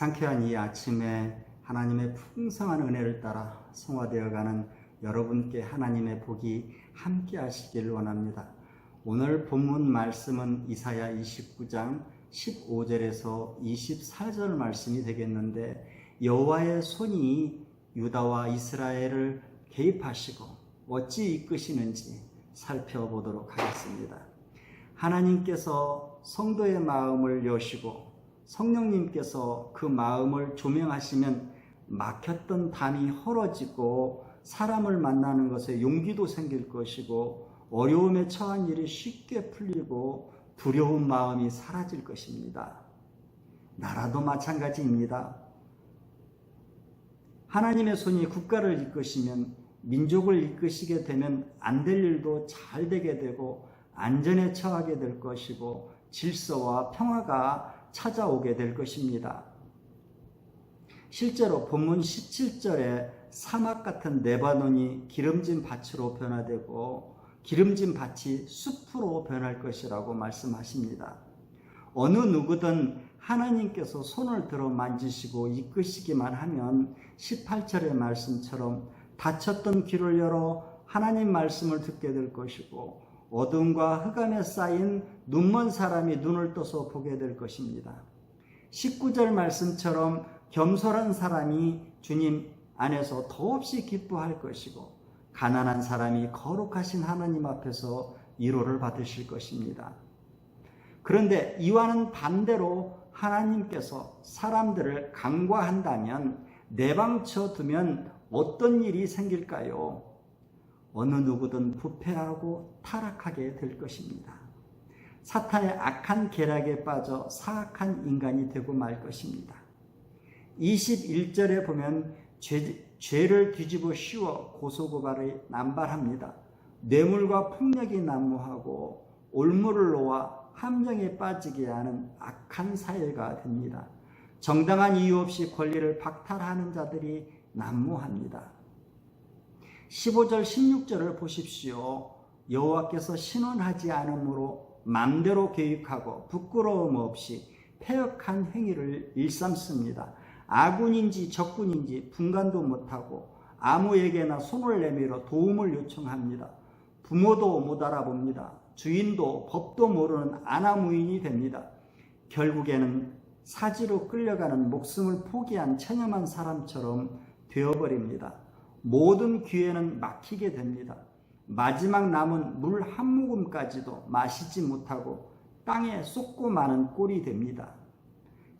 상쾌한 이 아침에 하나님의 풍성한 은혜를 따라 성화되어가는 여러분께 하나님의 복이 함께 하시길 원합니다. 오늘 본문 말씀은 이사야 29장 15절에서 24절 말씀이 되겠는데 여호와의 손이 유다와 이스라엘을 개입하시고 어찌 이끄시는지 살펴보도록 하겠습니다. 하나님께서 성도의 마음을 여시고 성령님께서 그 마음을 조명하시면 막혔던 담이 헐어지고 사람을 만나는 것에 용기도 생길 것이고 어려움에 처한 일이 쉽게 풀리고 두려운 마음이 사라질 것입니다. 나라도 마찬가지입니다. 하나님의 손이 국가를 이끄시면 민족을 이끄시게 되면 안 될 일도 잘 되게 되고 안전에 처하게 될 것이고 질서와 평화가 찾아오게 될 것입니다. 실제로 본문 17절에 사막 같은 레바논이 기름진 밭으로 변화되고 기름진 밭이 숲으로 변할 것이라고 말씀하십니다. 어느 누구든 하나님께서 손을 들어 만지시고 이끄시기만 하면 18절의 말씀처럼 닫혔던 귀를 열어 하나님 말씀을 듣게 될 것이고 어둠과 흑암에 쌓인 눈먼 사람이 눈을 떠서 보게 될 것입니다. 19절 말씀처럼 겸손한 사람이 주님 안에서 더없이 기뻐할 것이고 가난한 사람이 거룩하신 하나님 앞에서 위로를 받으실 것입니다. 그런데 이와는 반대로 하나님께서 사람들을 강과한다면 내방쳐 두면 어떤 일이 생길까요? 어느 누구든 부패하고 타락하게 될 것입니다. 사탄의 악한 계략에 빠져 사악한 인간이 되고 말 것입니다. 21절에 보면 죄, 죄를 뒤집어 씌워 고소고발을 남발합니다. 뇌물과 폭력이 난무하고 올무를 놓아 함정에 빠지게 하는 악한 사회가 됩니다. 정당한 이유 없이 권리를 박탈하는 자들이 난무합니다. 15절 16절을 보십시오. 여호와께서 신원하지 않으므로 맘대로 계획하고 부끄러움 없이 폐역한 행위를 일삼습니다. 아군인지 적군인지 분간도 못하고 아무에게나 손을 내밀어 도움을 요청합니다. 부모도 못 알아봅니다. 주인도 법도 모르는 아나무인이 됩니다. 결국에는 사지로 끌려가는 목숨을 포기한 체념한 사람처럼 되어버립니다. 모든 기회는 막히게 됩니다. 마지막 남은 물 한 모금까지도 마시지 못하고 땅에 쏟고 마는 꼴이 됩니다.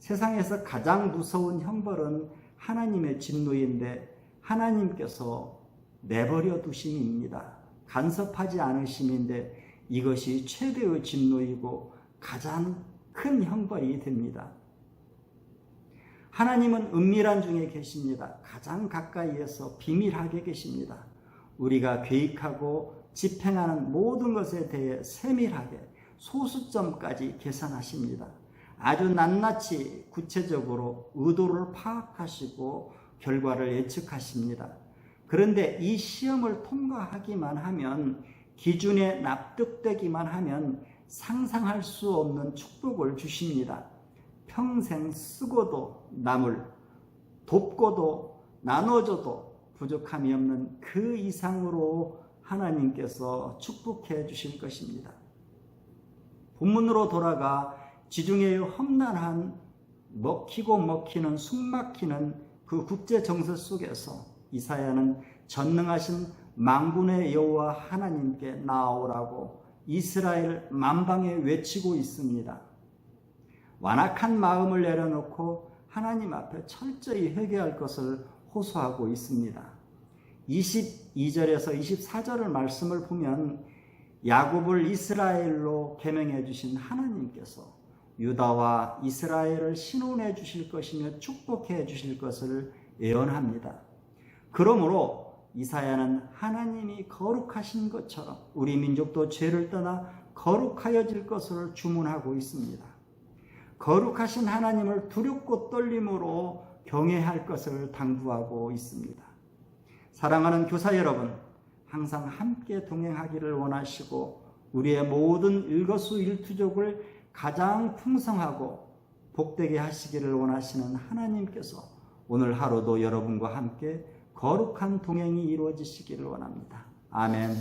세상에서 가장 무서운 형벌은 하나님의 진노인데 하나님께서 내버려 두심입니다. 간섭하지 않으심인데 이것이 최대의 진노이고 가장 큰 형벌이 됩니다. 하나님은 은밀한 중에 계십니다. 가장 가까이에서 비밀하게 계십니다. 우리가 계획하고 집행하는 모든 것에 대해 세밀하게 소수점까지 계산하십니다. 아주 낱낱이 구체적으로 의도를 파악하시고 결과를 예측하십니다. 그런데 이 시험을 통과하기만 하면 기준에 납득되기만 하면 상상할 수 없는 축복을 주십니다. 평생 쓰고도 남을 돕고도 나눠줘도 부족함이 없는 그 이상으로 하나님께서 축복해 주실 것입니다. 본문으로 돌아가 지중해의 험난한 먹히고 먹히는 숨막히는 그 국제 정세 속에서 이사야는 전능하신 망군의 여호와 하나님께 나아오라고 이스라엘 만방에 외치고 있습니다. 완악한 마음을 내려놓고 하나님 앞에 철저히 회개할 것을 호소하고 있습니다. 22절에서 24절을 말씀을 보면 야곱을 이스라엘로 개명해 주신 하나님께서 유다와 이스라엘을 신원해 주실 것이며 축복해 주실 것을 예언합니다. 그러므로 이사야는 하나님이 거룩하신 것처럼 우리 민족도 죄를 떠나 거룩하여질 것을 주문하고 있습니다. 거룩하신 하나님을 두렵고 떨림으로 경외할 것을 당부하고 있습니다. 사랑하는 교사 여러분, 항상 함께 동행하기를 원하시고 우리의 모든 일거수일투족을 가장 풍성하고 복되게 하시기를 원하시는 하나님께서 오늘 하루도 여러분과 함께 거룩한 동행이 이루어지시기를 원합니다. 아멘.